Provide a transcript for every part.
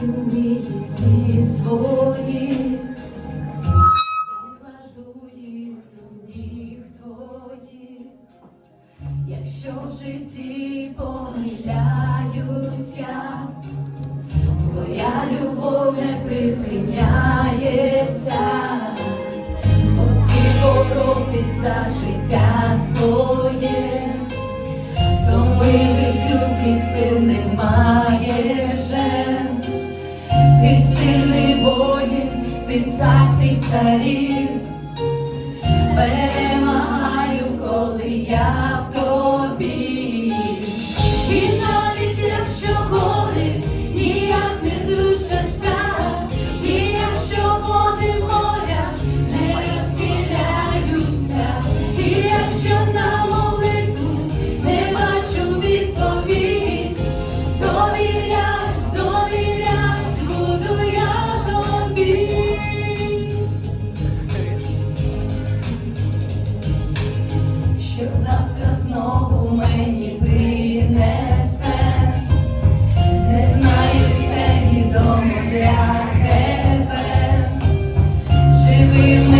покладаю мрії всі свої, я кладу їх до ніг твоїх. Якщо в житті помиляюсь твоя любов не припиняється, оці боротись за життя своє, воїн, ти цар всіх царів що завтра знову мені принесе, не знаю, все відомо для тебе, живи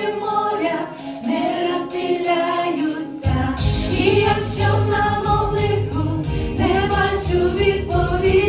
to be for me.